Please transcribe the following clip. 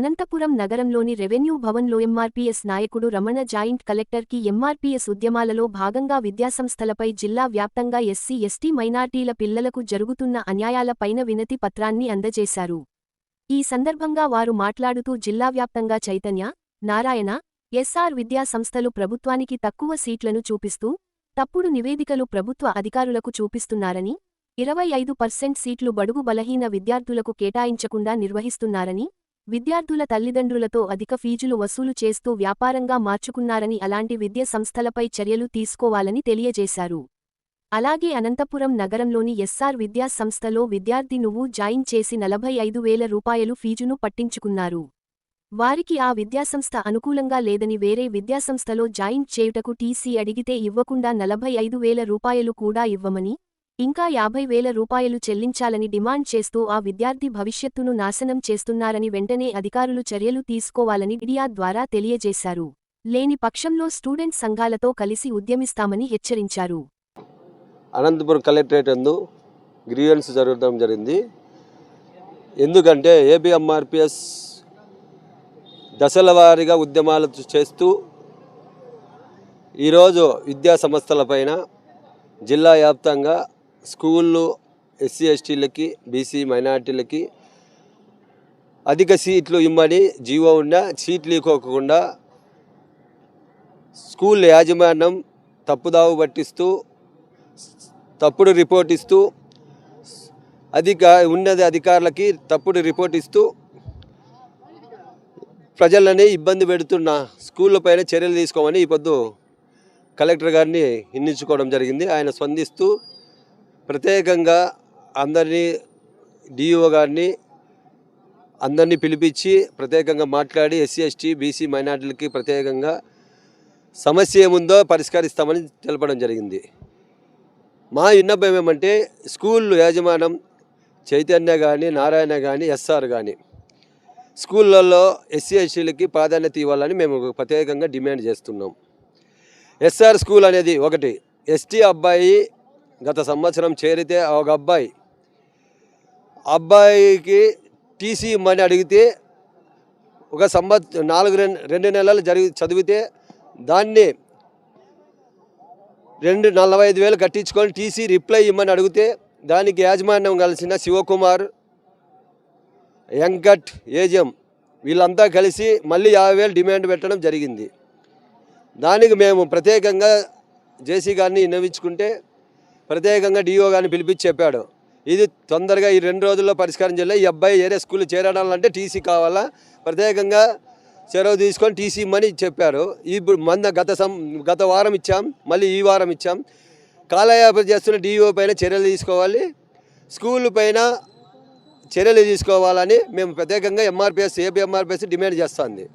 అనంతపురం నగరంలోని రెవెన్యూ భవన్లో ఎంఆర్పీఎస్ నాయకుడు రమణ జాయింట్ కలెక్టర్కి ఎంఆర్పీఎస్ ఉద్యమాలలో భాగంగా విద్యాసంస్థలపై జిల్లా వ్యాప్తంగా ఎస్సీ ఎస్టీ మైనార్టీల పిల్లలకు జరుగుతున్న అన్యాయాలపైన వినతి పత్రాన్ని అందజేశారు. ఈ సందర్భంగా వారు మాట్లాడుతూ జిల్లా వ్యాప్తంగా చైతన్య నారాయణ ఎస్ఆర్ విద్యాసంస్థలు ప్రభుత్వానికి తక్కువ సీట్లను చూపిస్తూ తప్పుడు నివేదికలు ప్రభుత్వ అధికారులకు చూపిస్తున్నారని ఇరవై ఐదు పర్సెంట్ సీట్లు బడుగు బలహీన విద్యార్థులకు కేటాయించకుండా నిర్వహిస్తున్నారని విద్యార్థుల తల్లిదండ్రులతో అధిక ఫీజులు వసూలు చేస్తూ వ్యాపారంగా మార్చుకున్నారని అలాంటి విద్య సంస్థలపై చర్యలు తీసుకోవాలని తెలియజేశారు. అలాగే అనంతపురం నగరంలోని ఎస్ఆర్ విద్యా సంస్థలో విద్యార్థి నువ్వు జాయిన్ చేసి నలభై ఐదు వేల రూపాయలు ఫీజును పట్టించుకున్నారు. వారికి ఆ విద్యాసంస్థ అనుకూలంగా లేదని వేరే విద్యాసంస్థలో జాయిన్ చేయుటకు టీసీ అడిగితే ఇవ్వకుండా నలభై ఐదు వేల రూపాయలు కూడా ఇవ్వమని ఇంకా యాభై వేల రూపాయలు చెల్లించాలని డిమాండ్ చేస్తూ ఆ విద్యార్థి భవిష్యత్తును నాశనం చేస్తున్నారని వెంటనే అధికారులు చర్యలు తీసుకోవాలని మీడియా ద్వారా తెలియజేశారు. లేని పక్షంలో స్టూడెంట్ సంఘాలతో కలిసి ఉద్యమిస్తామని హెచ్చరించారు. అనంతపురం కలెక్టరేట్ యందు గ్రీవెన్స్ జరగడం జరిగింది. ఎందుకంటే ఏబిఎంఆర్పిఎస్ దశల వారీగా ఉద్యమాలు చేస్తూ ఈరోజు విద్యా సంస్థలపైన జిల్లా వ్యాప్తంగా స్కూల్లో ఎస్సీ ఎస్టీలకి బీసీ మైనార్టీలకి అధిక సీట్లు ఇమ్మని జీవో ఉన్న సీట్లు ఇవ్వకుండా స్కూల్ యాజమాన్యం తప్పుదావు పట్టిస్తూ తప్పుడు రిపోర్ట్ ఇస్తూ అధిక ఉన్నది అధికారులకి తప్పుడు రిపోర్ట్ ఇస్తూ ప్రజలని ఇబ్బంది పెడుతున్న స్కూళ్ళ పైన చర్యలు తీసుకోమని ఈ పొద్దు కలెక్టర్ గారిని ఎన్నించుకోవడం జరిగింది. ఆయన స్పందిస్తూ ప్రత్యేకంగా అందరినీ డిఈఓ గారిని అందరినీ పిలిపించి ప్రత్యేకంగా మాట్లాడి ఎస్సీ ఎస్టీ బీసీ మైనార్టీలకి ప్రత్యేకంగా సమస్య ఏముందో పరిష్కరిస్తామని తెలపడం జరిగింది. మా విన్నపం ఏమంటే స్కూల్ యాజమాన్యం చైతన్య కానీ నారాయణ కానీ ఎస్ఆర్ కానీ స్కూళ్ళల్లో ఎస్సీ ఎస్టీలకి ప్రాధాన్యత ఇవ్వాలని మేము ప్రత్యేకంగా డిమాండ్ చేస్తున్నాం. ఎస్ఆర్ స్కూల్ అనేది ఒకటి. ఎస్టీ అబ్బాయి గత సంవత్సరం చేరితే ఒక అబ్బాయి. అబ్బాయికి టీసీ ఇమ్మని అడిగితే ఒక సంవత్సరం నాలుగు రెండు రెండు నెలలు జరిగి చదివితే దాన్ని రెండు నలభై ఐదు వేలు కట్టించుకొని టీసీ రిప్లై ఇమ్మని అడిగితే దానికి యాజమాన్యం కలిసిన శివకుమార్ వెంకట్ ఏజం వీళ్ళంతా కలిసి మళ్ళీ యాభై వేలు డిమాండ్ పెట్టడం జరిగింది. దానికి మేము ప్రత్యేకంగా జేసీ గారిని విన్నవించుకుంటే ప్రత్యేకంగా డిఓ గారిని పిలిపించి చెప్పాడు. ఇది తొందరగా ఈ రెండు రోజుల్లో పరిష్కారం చేయాలి. ఈ అబ్బాయి ఏరే స్కూల్లో చేరాలంటే టీసీ కావాలా? ప్రత్యేకంగా చొరవ తీసుకొని టీసీ ఇమ్మని చెప్పారు. ఇప్పుడు మన గత సం గత వారం ఇచ్చాం. మళ్ళీ ఈ వారం ఇచ్చాం. కాలయాపన చేస్తున్న డిఓ పైన చర్యలు తీసుకోవాలి. స్కూల్ పైన చర్యలు తీసుకోవాలని మేము ప్రత్యేకంగా ఎంఆర్పిఎస్ ఏపీ ఎంఆర్పిఎస్ డిమాండ్ చేస్తుంది.